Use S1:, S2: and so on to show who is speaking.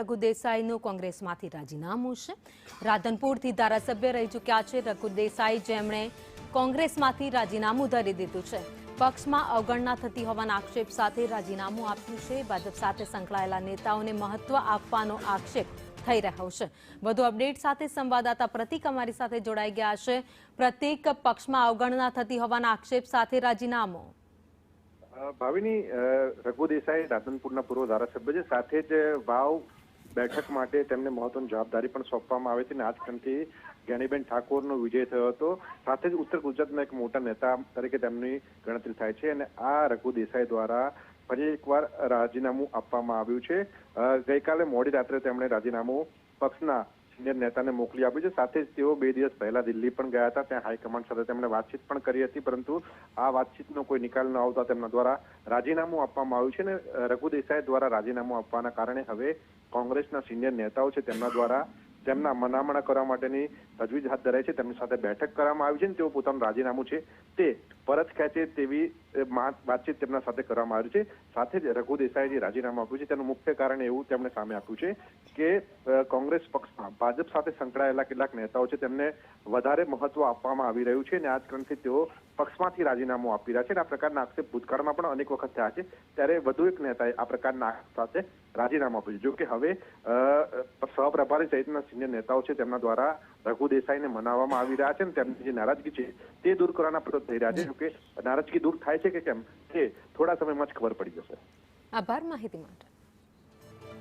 S1: રઘુ દેસાઈનું કોંગ્રેસમાંથી રાજીનામું છે. રાધનપુરથી ધારાસભ્ય રહી ચૂક્યા છે. રઘુ દેસાઈ જેમણે કોંગ્રેસમાંથી રાજીનામું ધરી દીધું છે. પક્ષમાં અવગણના થતી હોવાના આક્ષેપ સાથે રાજીનામું આપ્યું છે. ભાજપ સાથે સંકળાયેલા નેતાઓને મહત્વ આપવાનો આક્ષેપ થઈ રહ્યો છે. વધુ અપડેટ સાથે સંવાદદાતા પ્રતિક અમારી સાથે જોડાઈ ગયા છે. પ્રતિક, પક્ષમાં અવગણના થતી હોવાના આક્ષેપ સાથે રાજીનામું.
S2: ભાવિની રઘુ દેસાઈ રાધનપુરના પૂર્વ ધારાસભ્ય છે. સાથે જ વાવ બેઠક માટે તેમને મહત્વની જવાબદારી પણ સોંપવામાં આવી છે અને આજકાલથી જ્ઞાનીબેન ઠાકોરનો વિજય થયો હતો. સાથે જ ઉત્તર ગુજરાતના એક મોટા નેતા તરીકે તેમની ગણતરી થાય છે અને આ રઘુ દેસાઈ દ્વારા ફરી એકવાર રાજીનામું આપવામાં આવ્યું છે. ગઈકાલે મોડી રાત્રે તેમણે રાજીનામું પક્ષના સિનિયર નેતાને મોકલી આપ્યું છે. સાથે જ તેઓ બે દિવસ પહેલા દિલ્હી પણ ગયા હતા. ત્યાં હાઈકમાન્ડ સાથે તેમણે વાતચીત પણ કરી હતી, પરંતુ આ વાતચીતનો કોઈ નિકાલ ન આવતા તેમના દ્વારા રાજીનામું આપવામાં આવ્યું છે અને રઘુ દેસાઈ દ્વારા રાજીનામું આપવાના કારણે હવે કોંગ્રેસના સિનિયર નેતાઓ છે તેમના દ્વારા તેમના મનામણા કરવા માટેની તજવીજ હાથ ધરાઈ છે. તેમની સાથે બેઠક કરવામાં આવી છે અને તેઓ પોતાનું રાજીનામું છે તે પરત ખેંચે તેવી વાતચીત તેમના સાથે કરવામાં આવી છે. સાથે જ રઘુ દેસાઈએ જે રાજીનામું આપ્યું છે. તેનું મુખ્ય કારણ એવું તેમણે સામે આપ્યું છે કે કોંગ્રેસ પક્ષમાં ભાજપ સાથે સંકળાયેલા કેટલાક નેતાઓ છે તેમને વધારે મહત્વ આપવામાં આવી રહ્યું છે અને આ કારણથી તેઓ પક્ષમાંથી રાજીનામું આપી રહ્યા છે અને આ પ્રકારના આક્ષેપ ભૂતકાળમાં પણ અનેક વખત થયા છે. ત્યારે વધુ એક નેતાએ આ પ્રકારના આક્ષેપ સાથે રાજીનામું આપ્યું છે. જોકે હવે સહપ્રભારી સહિતના સિનિયર નેતાઓ છે તેમના દ્વારા રઘુ દેસાઈને મનાવવામાં આવી રહ્યા છે અને તેમની જે નારાજગી છે તે દૂર કરવાના પ્રયત્ન થઈ રહ્યા છે. જોકે નારાજગી દૂર છે કે કેમ? તે થોડા સમયમાં જ ખબર પડી જશે.
S1: આભાર માહિતી માટે.